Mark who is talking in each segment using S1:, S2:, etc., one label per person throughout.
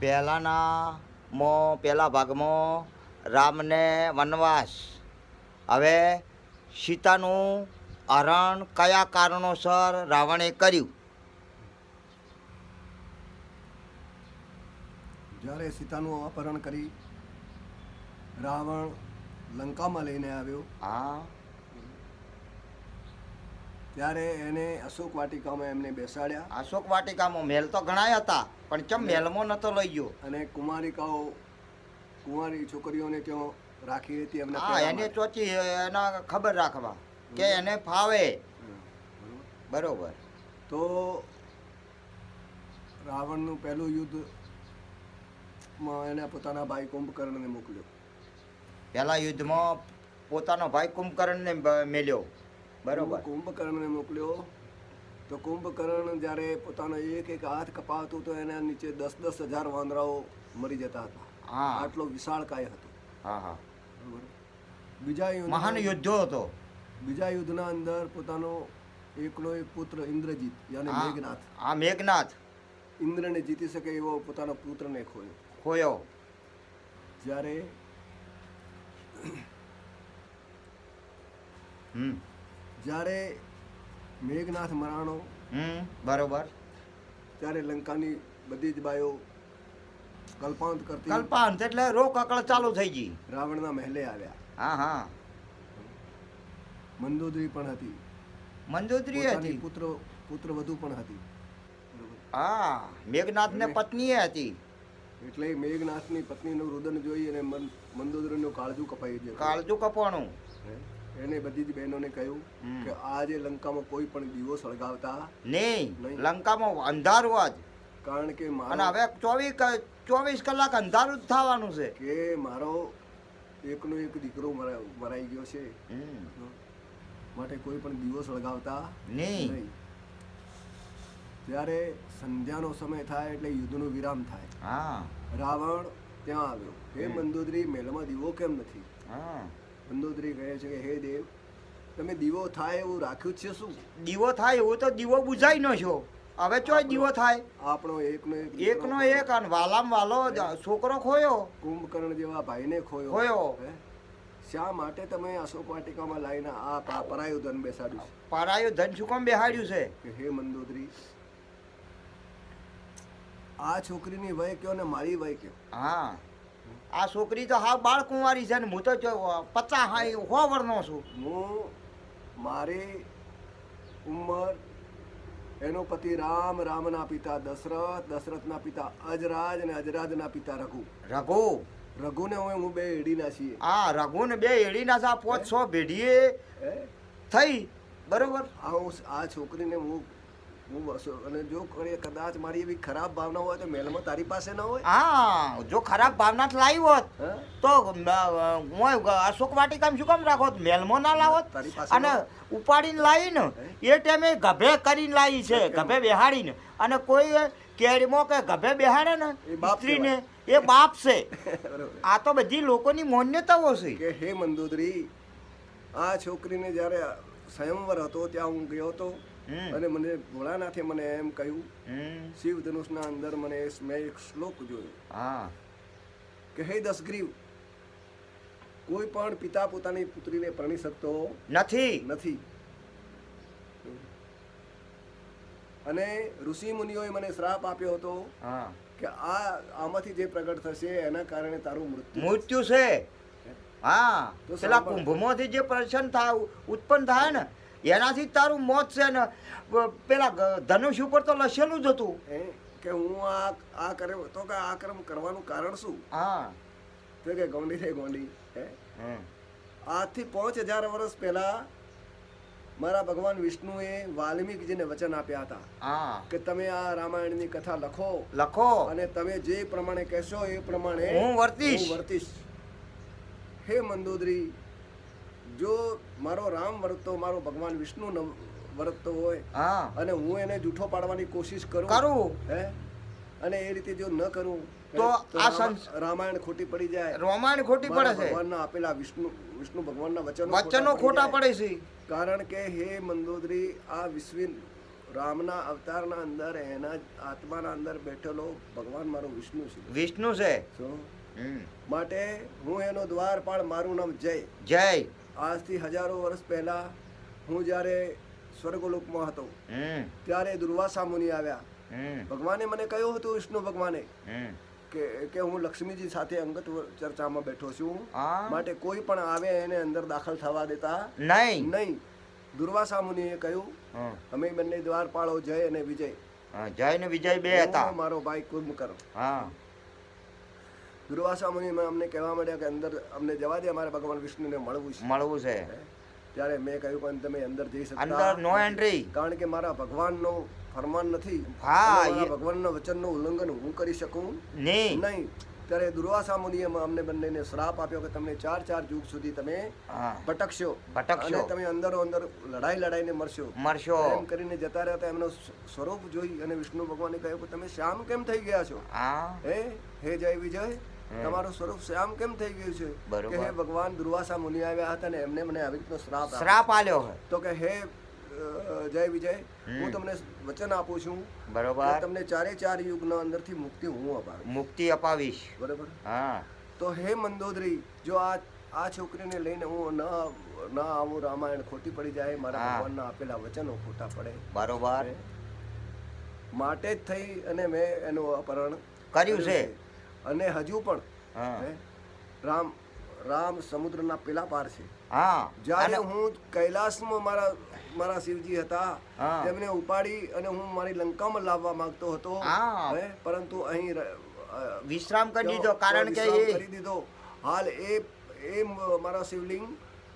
S1: પહેલાંના મો પહેલા ભાગમાં રામને વનવાસ. હવે સીતાનું હરણ કયા કારણોસર રાવણે કર્યું?
S2: જ્યારે સીતાનું અપહરણ કરી રાવણ લંકામાં લઈને આવ્યો
S1: હા.
S2: ત્યારે એને અશોક વાટિકામાં એમને બેસાડ્યા.
S1: અશોક વાટિકામાં મહેલ તો ઘણા હતા પણ ચમ મેલમાં નતો લઈ ગયો?
S2: અને કુમારિકાઓ કુંવારી છોકરીઓને ત્યાં રાખી હતી એમને
S1: હા એને ચોચી એના ખબર રાખવા કે એને ફાવે.
S2: બરોબર. તો રાવણનું પહેલું યુદ્ધમાં એને પોતાના ભાઈ કુંભકર્ણને મોકલ્યો.
S1: પહેલા યુદ્ધમાં પોતાનો ભાઈ કુંભકર્ણને મેલ્યો. બરોબર.
S2: કુંભકર્ણને મોકલ્યો. તો કુંભકર્ણ જ્યારે પોતાનો એક એક હાથ કપાતો તો એના નીચે દસ દસ હજાર વાંદરાઓ મરી જતા હતા.
S1: હા.
S2: આટલો વિશાળકાય હતો.
S1: હા હા.
S2: બીજા યુદ્ધ
S1: મહાન યોદ્ધો હતો.
S2: બીજા યુદ્ધના અંદર પોતાનો એકનો એક પુત્ર ઇન્દ્રજીત યાને મેઘનાથ.
S1: આ મેઘનાથ.
S2: ઇન્દ્રને જીતી શકે એવો પોતાનો પુત્રને ખોયો.
S1: ખોયો.
S2: જ્યારે
S1: હમ.
S2: જ્યારે મેઘનાથ મરાણો
S1: બરોબર.
S2: ત્યારે લંકાની બધી જ બાયો કલ્પાંત કરતી
S1: કલ્પાંત એટલે રોક અકળ ચાલુ થઈ ગઈ.
S2: રાવણના મહેલે આવ્યા.
S1: હા હા.
S2: મંદોદરી પણ હતી. મંદોદરી
S1: હતી.
S2: પુત્ર પુત્ર વધુ પણ હતી.
S1: હા મેઘનાથને પત્નીએ હતી.
S2: એટલે મેઘનાથની પત્નીનું રુદન જોઈ અને મંદોદરીનું કાળજું કપાઈ ગયું.
S1: કાળજું કપાણું?
S2: એને બધી જ બહેનોને કહ્યું કે આજે લંકામાં કોઈ પણ દીવો સળગાવતા
S1: નહીં. લંકામાં અંધારું જ
S2: કારણ કે
S1: અને હવે ચોવીસ ચોવીસ કલાક અંધારું જ થવાનું છે.
S2: કે મારો એકનો એક દીકરો મરાઈ ગયો છે. માટે કોઈ પણ દીવો સળગાવતા
S1: નહીં.
S2: ત્યારે સંધ્યાનો સમય થાય એટલે યુદ્ધનો વિરામ થાય.
S1: હા.
S2: રાવણ ત્યાં આવ્યો. હે મંદોદરી મહેલમાં દીવો કેમ નથી?
S1: હા
S2: મંદોદરી કહે છે કે હે દેવ તમે દીવો થાય એવું રાખ્યું છે શું?
S1: દીવો થાય એવું તો દીવો બુઝાઈ ન છો. હવે ચો દીવો થાય.
S2: આપણો એકનો એક
S1: એકનો એક અને વાલામ વાલો છોકરો ખોયો.
S2: કુંભકર્ણ જેવા ભાઈને ખોયો.
S1: ખોયો.
S2: શા માટે તમે અશોક વાટિકામાં લાવીને આ પરાયું ધન બેસાડ્યું
S1: પરાયું ધન શું કામ બેહાડ્યું છે
S2: છે? કે હે મંદોદરી આ છોકરીની વય કયો ને મારી વય કયો?
S1: હા. આ છોકરી તો હાવ બાળકુંવારી છે ને હું તો પચાસ હો વર્ષનો છું.
S2: હું મારી ઉંમર એનો પતિ રામ રામના પિતા દશરથ દશરથના પિતા અજરાજ અને અજરાજના પિતા રઘુ.
S1: રઘુ?
S2: રઘુને હું હું બે એડીના છીએ.
S1: આ રઘુને બે એડીના સા પોચ સો પેઢીએ
S2: હે?
S1: થઈ. બરોબર?
S2: આ આ છોકરીને હું હું બસો અને જો કદાચ મારી એવી ખરાબ ભાવના હોય તો મેલમાં તારી પાસે ન હોય?
S1: હા જો ખરાબ ભાવના લાવી હોત તો હું અશોક વાટિકામાં શું કામ રાખો મેલમાં ના લાવોત અને ઉપાડીને લાવીને એ ટાઈમે ગભે કરીને લાવી છે ગભે બેહાડીને. અને કોઈ કેરીમાં કે ગભે બેહાડે ને સ્ત્રીને એ બાપ છે. આ તો બધી લોકોની માન્યતાઓ છે.
S2: કે હે મંદોદરી આ છોકરીને જ્યારે સ્વયંવર હતો ત્યાં હું ગયો હતો. અને મને ભોળાનાથે મને એમ કહ્યું શિવ ધનુષના અંદર મને મેં એક શ્લોક જોયો.
S1: હા.
S2: કે હે દસગ્રીવ કોઈ પણ પિતા પોતાની પુત્રીને પરણી શકતો
S1: નથી.
S2: નથી. અને ઋષિ મુનિઓએ મને શ્રાપ આપ્યો હતો કે આ આમાંથી જે પ્રગટ થશે એના કારણે તારું મૃત્યુ
S1: મૃત્યુ છે. હા.
S2: તો
S1: પેલા કુંભમાંથી જે પ્રસન્ન થાય ઉત્પન્ન થાય ને એનાથી તારું મોત છે ને પેલા ધનુષ ઉપર તો લખેલું જ હતું.
S2: કે હું આ આ કરે તો કે આ કર્મ કરવાનું કારણ શું?
S1: હા.
S2: તો કે ગોંડી થઈ ગોંડી આજથી પાંચ હજાર વર્ષ પહેલા મારા ભગવાન વિષ્ણુએ વાલ્મીકીને વચન આપ્યા હતા. કે તમે આ રામાયણની કથા લખો.
S1: લખો.
S2: અને તમે જે પ્રમાણે કહેશો એ પ્રમાણે
S1: હું વર્તીશ.
S2: હું વર્તીશ. હે મંદોદરી જો મારો રામ વર્તતો મારો ભગવાન વિષ્ણુ વર્તો વર્તતો હોય
S1: હા.
S2: અને હું એને જૂઠો પાડવાની કોશિશ કરું
S1: કરું.
S2: હે? અને એ રીતે જો ન કરું
S1: તો આ
S2: રામાયણ ખોટી પડી જાય.
S1: રામાયણ ખોટી પડે છે.
S2: ભગવાનના આપેલા વિષ્ણુ વિષ્ણુ ભગવાનના વચનો
S1: વચનો ખોટા પડે છે.
S2: કારણ કે હે મંદોદરી આ વિશ્વી રામના અવતારના અંદર એના આત્માના અંદર બેઠેલો ભગવાન મારો વિષ્ણુ છે.
S1: વિષ્ણુ છે.
S2: માટે હું એનો દ્વારપાળ મારું નામ જય.
S1: જય.
S2: આજથી હજારો વર્ષ પહેલા હું જ્યારે સ્વર્ગલોકમાં હતો ત્યારે દુર્વાસા મુનિ આવ્યા. ભગવાને મને કહ્યું હતું વિષ્ણુ ભગવાને કે કે હું લક્ષ્મીજી સાથે અંગત ચર્ચામાં બેઠો છું. માટે કોઈ પણ આવે એને અંદર દાખલ થવા દેતા
S1: નહીં.
S2: નહીં. દુર્વાસા મુનિએ કહ્યું અમે બંને દ્વારપાળો જય અને વિજય.
S1: જય અને વિજય બે હતા.
S2: મારો ભાઈ કુંભકર્ણ.
S1: હા.
S2: દુર્વાસા મુનિમાં અમને કહેવા માંડ્યા કે અંદર અમને જવા દે અમારે ભગવાન વિષ્ણુને મળવું છે.
S1: મળવું છે.
S2: ત્યારે મેં કહ્યું પણ તમે અંદર જઈ શકતા
S1: અંદર નો એન્ટ્રી
S2: કારણ કે મારા ભગવાનનો ફરમાન નથી.
S1: હા,
S2: ભગવાનના વચનનું ઉલ્લંઘન હું કરી શકું
S1: નહીં.
S2: નહીં. ત્યારે દુર્વાસા મુનિએ અમને બંનેને શ્રાપ આપ્યો કે તમને ચાર ચાર યુગ સુધી તમે ભટકશો.
S1: ભટકશો.
S2: અને તમે અંદરો અંદર લડાઈ લડાઈને મરશો.
S1: મરશો.
S2: એમ કરીને જતા રહ્યા એમનો સ્વરૂપ જોઈ અને વિષ્ણુ ભગવાને કહ્યું કે તમે શ્યામ કેમ થઈ ગયા છો?
S1: હે?
S2: હે જય વિજય. તમારું સ્વરૂપ શ્યામ કેમ થઈ ગયું છે? કે હે ભગવાન દુર્વાસા મુનિ આવ્યા હતા ને એમને મને આવી રીતનો શ્રાપ
S1: શ્રાપ આલ્યો
S2: તો કે હે જય વિજય હું તમને વચન આપું છું
S1: બરોબર.
S2: તમને ચારે ચાર યુગના અંદરથી મુક્તિ હું અપાવીશ.
S1: મુક્તિ અપાવીશ.
S2: બરાબર?
S1: હા.
S2: તો હે મંદોદરી જો આ આ છોકરીને લઈને હું ન ના આવું રામાયણ ખોટી પડી જાય મારા
S1: ભગવાન
S2: ભગવાનના આપેલા વચનો ખોટા પડે.
S1: બરોબર.
S2: માટે જ થઈ અને મેં એનું અપહરણ
S1: કર્યું છે.
S2: અને હજુ પણ રામ રામ સમુદ્રના પેલા પાર છે.
S1: હા.
S2: જ્યારે હું કૈલાસમાં મારા મારા શિવજી હતા તેમને ઉપાડી અને હું મારી લંકામાં લાવવા માંગતો હતો પરંતુ અહીં
S1: વિશ્રામ કરી દીધો કારણ કે એ
S2: કરી દીધો. હાલ એ એ મારા શિવલિંગ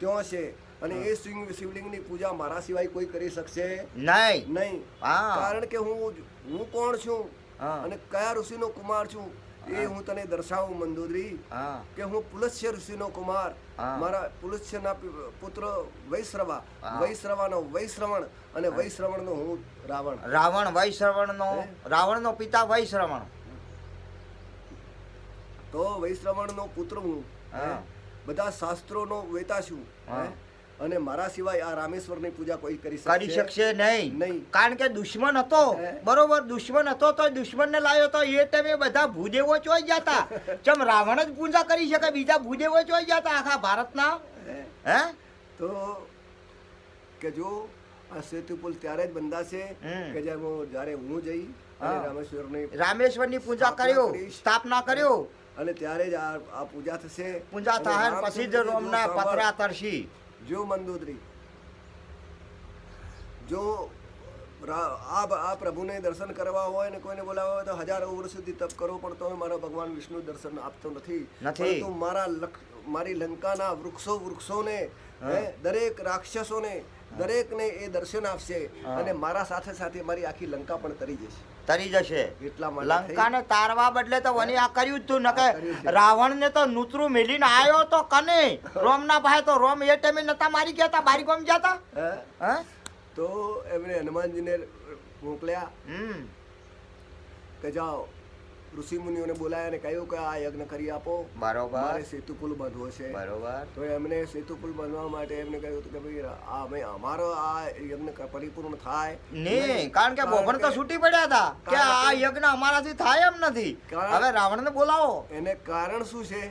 S2: ત્યાં છે. અને એ શિવલિંગ શિવલિંગની પૂજા મારા સિવાય કોઈ કરી શકશે
S1: નહીં.
S2: નહીં. કારણ કે હું હું કોણ છું? અને કયા ઋષિનો કુમાર છું? એ હું તને દર્શાવું મંદોદરી કે હું પુલસ્ય ઋષિનો કુમાર. મારા પુલસ્યના પુત્ર વૈશ્રવા વૈશ્રવાનો વૈશ્રવણ અને વૈશ્રવણનો હું રાવણ.
S1: રાવણ વૈશ્રવણનો? રાવણનો પિતા વૈશ્રવણ.
S2: તો વૈશ્રવણનો પુત્ર હું. બધા શાસ્ત્રોનો વેતા છું? અને મારા સિવાય આ રામેશ્વરની પૂજા કોઈ કરી
S1: કરી શકશે નહીં.
S2: નહીં.
S1: કારણ કે દુશ્મન હતો? બરોબર દુશ્મન હતો તો દુશ્મનને લાવ્યો તો એ તમે બધા ભૂદેવો ચોઈ જતા ચમ રાવણ જ પૂજા કરી શકે બીજા ભૂદેવો ચોઈ જતા આખા ભારતના.
S2: હે? તો કે જો આ સેતુ પુલ ત્યારે જ બંધાશે કે જ્યારે હું જઈ અને રામેશ્વરની
S1: રામેશ્વરની પૂજા કર્યો સ્થાપના કર્યો.
S2: અને ત્યારે જ આ પૂજા થશે.
S1: પૂજા થાય પછી જ રોમના પતરા તરસી.
S2: જો મંદોદરી જો આ આ પ્રભુને દર્શન કરવા હોય ને કોઈને બોલાવવા હોય તો હજારો વર્ષ સુધી તપ કરો પણ તો મારો ભગવાન વિષ્ણુ દર્શન આપતો નથી. પરંતુ મારા મારી લંકાના વૃક્ષો વૃક્ષોને દરેક રાક્ષસોને દરેકને એ દર્શન આપશે અને મારા સાથે સાથે મારી આખી લંકા પણ તરી જશે.
S1: તરી જશે. લંકાને તારવા બદલે તો વની આ કર્યું જ તું નકે. રાવણને તો નૂતરું મેલીને આવ્યો તો કને? રોમના ભાઈ તો રોમ એ ટાઈમે નતા મારી ગયા તા બારી ગમ ગયા તા?
S2: હે? તો એમણે હનુમાનજીને મોકલ્યા કે જાઓ ઋષિ મુનિઓને બોલાયા અને કહ્યું કે આ યજ્ઞ કરી આપો.
S1: બરોબર.
S2: મારે સેતુ પુલ બાંધવો છે.
S1: બરોબર.
S2: તો એમને સેતુ પુલ બાંધવા માટે એમને કહ્યું હતું કે ભાઈ આ અમે અમારો આ યજ્ઞ પરિપૂર્ણ થાય.
S1: નહીં કારણ કે બોબણ તો છૂટી પડ્યા હતા કે આ યજ્ઞ અમારાથી થાય એમ નથી. હવે રાવણને બોલાવો.
S2: એને કારણ શું છે?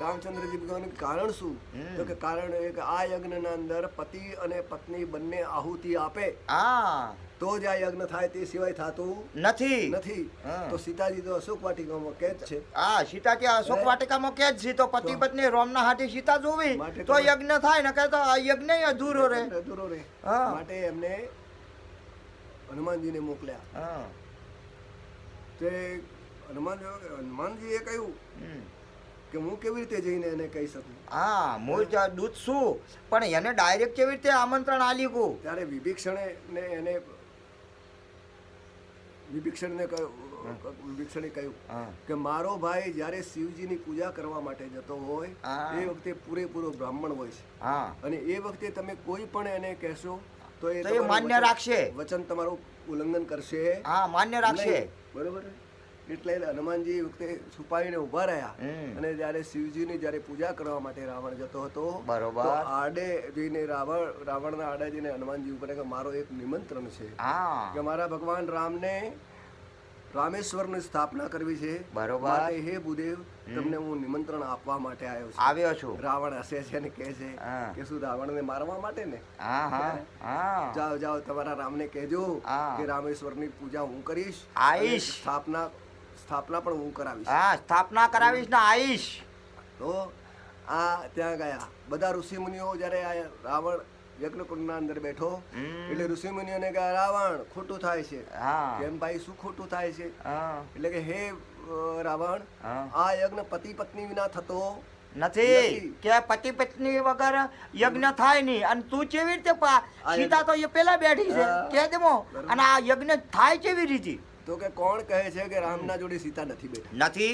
S2: રામચંદ્રજી ભગવાન કારણ શું? તો કે કારણ એ કે આ યજ્ઞના અંદર પતિ અને પત્ની બંને આહુતિ આપે.
S1: હા
S2: તો જ આ યજ્ઞ થાય તે સિવાય થતું
S1: નથી.
S2: નથી. તો સીતાજી તો અશોક વાટિકામાં કે જ છે.
S1: હા સીતા કે અશોક વાટિકામાં કે જ છે? તો પતિ પત્ની રોમના હાથી સીતા જોવી. તો યજ્ઞ થાય ને કે તો આ યજ્ઞ અધૂરો રહે.
S2: અધૂરો રહે. માટે એમને હનુમાનજીને મોકલ્યા. તે હનુમાન હનુમાનજીએ કહ્યું. કે હું કેવી રીતે જઈને એને કહી શકું?
S1: હા હું દૂત છું પણ એને ડાયરેક્ટ કેવી રીતે આમંત્રણ આલી ગયું
S2: ત્યારે વિભીક્ષણે ને એને વિભીક્ષણને કહ્યું વિભીક્ષણે કહ્યું કે મારો ભાઈ જ્યારે શિવજીની પૂજા કરવા માટે જતો હોય એ વખતે પૂરેપૂરો બ્રાહ્મણ હોય છે.
S1: હા.
S2: અને એ વખતે તમે કોઈ પણ એને કહેશો તો એ
S1: માન્ય રાખશે.
S2: વચન તમારું ઉલ્લંઘન કરશે.
S1: હા માન્ય રાખશે.
S2: બરોબર? એટલે હનુમાનજી વખતે છુપાવીને ઊભા રહ્યા. અને જયારે શિવજીની જયારે પૂજા કરવા માટે રાવણ જતો હતો
S1: બરોબર.
S2: આડે જઈને રાવણ રાવણના આડે જઈને હનુમાનજી ઉપર કે મારો એક નિમંત્રણ છે કે મારા ભગવાન રામને રામેશ્વરની સ્થાપના કરવી છે.
S1: બરોબર.
S2: હે ભૂદેવ તમને હું નિમંત્રણ આપવા માટે આવ્યો છું.
S1: આવ્યો છું.
S2: રાવણ હસે છે ને કહે છે કે શું રાવણને મારવા માટે ને? જાઓ જાઓ તમારા રામને કહેજો
S1: કેજો
S2: કે રામેશ્વરની પૂજા હું કરીશ.
S1: આઈશ.
S2: સ્થાપના સ્થાપના પણ હું કરાવીશ.
S1: હા સ્થાપના કરાવીશ ને આવીશ
S2: તો આ ત્યાં ગયા. બધા ઋષિ મુનિઓ જ્યારે આ રાવણ યજ્ઞકુંડના અંદર બેઠો એટલે ઋષિ મુનિઓને કહે રાવણ ખોટું થાય છે. કેમ ભાઈ શું ખોટું થાય છે? એટલે કે હે રાવણ આ યજ્ઞ પતિ પત્ની વિના થતો
S1: નથી. કે પતિ પત્ની વગર યજ્ઞ થાય નહીં. અને તું કેવી રીતે પા- સીતા તો એ પેલા બેઠી છે. કે દેમો અને આ યજ્ઞ થાય કેવી રીતે?
S2: તો કે કોણ કહે છે કે રામના જોડે સીતા નથી બેઠા?
S1: નથી?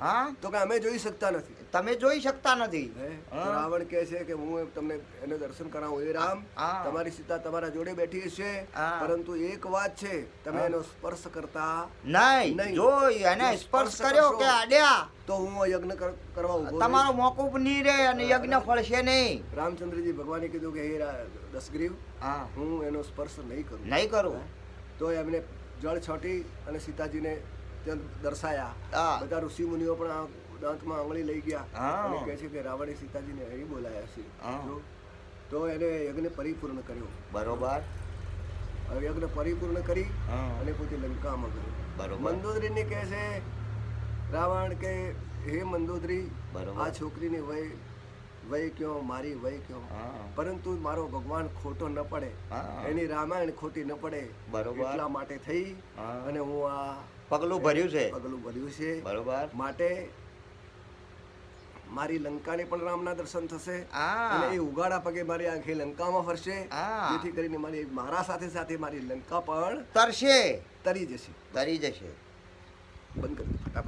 S2: હા? તો કે અમે જોઈ શકતા નથી.
S1: તમે જોઈ શકતા નથી.
S2: રાવણ કહે છે કે હું તમને એને દર્શન કરાવું. એ રામ તમારી સીતા તમારા જોડે બેઠી છે પરંતુ એક વાત છે તમે એનો સ્પર્શ કરતા
S1: નહીં. જો એને સ્પર્શ કર્યો કે આડ્યા.
S2: તો હું યજ્ઞ કરવા ઊભો
S1: તમારો. મોકૂફ નહીં રહે અને યજ્ઞ ફળશે નહીં.
S2: રામચંદ્રજી ભગવાને કીધું કે હે દસગ્રીવ
S1: હા.
S2: હું એનો સ્પર્શ નહીં કરું.
S1: નહીં કરું.
S2: તો એમને જળ છોટી અને સીતાજીને ત્યાં દર્શાયા. બધા ઋષિ મુનિઓ પણ દાંતમાં આંગળી લઈ ગયા. અને કહે છે કે રાવણે સીતાજીને અહીં બોલાયા છે તો એને યજ્ઞ પરિપૂર્ણ કર્યો
S1: બરોબર
S2: યજ્ઞ પરિપૂર્ણ કરી અને પોતે લંકામાં ગયો. મંદોદરીને કહે છે રાવણ કે હે મંદોદરી. આ છોકરીને વય વય કયો મારી વય કયો? પરંતુ મારો ભગવાન ખોટો ન પડે. એની રામાયણ ખોટી ન પડે.
S1: બરોબર.
S2: એટલા માટે થઈ અને હું આ
S1: પગલું ભર્યું છે.
S2: પગલું ભર્યું છે.
S1: બરોબર.
S2: માટે મારી લંકાને પણ રામના દર્શન થશે. અને એ ઉગાડા પગે મારી આખી લંકામાં ફરશે. જેથી કરીને મારી મારા સાથે સાથે મારી લંકા પણ
S1: તરશે.
S2: તરી જશે.
S1: તરી જશે.
S2: બંધ કરી ફટાફટ.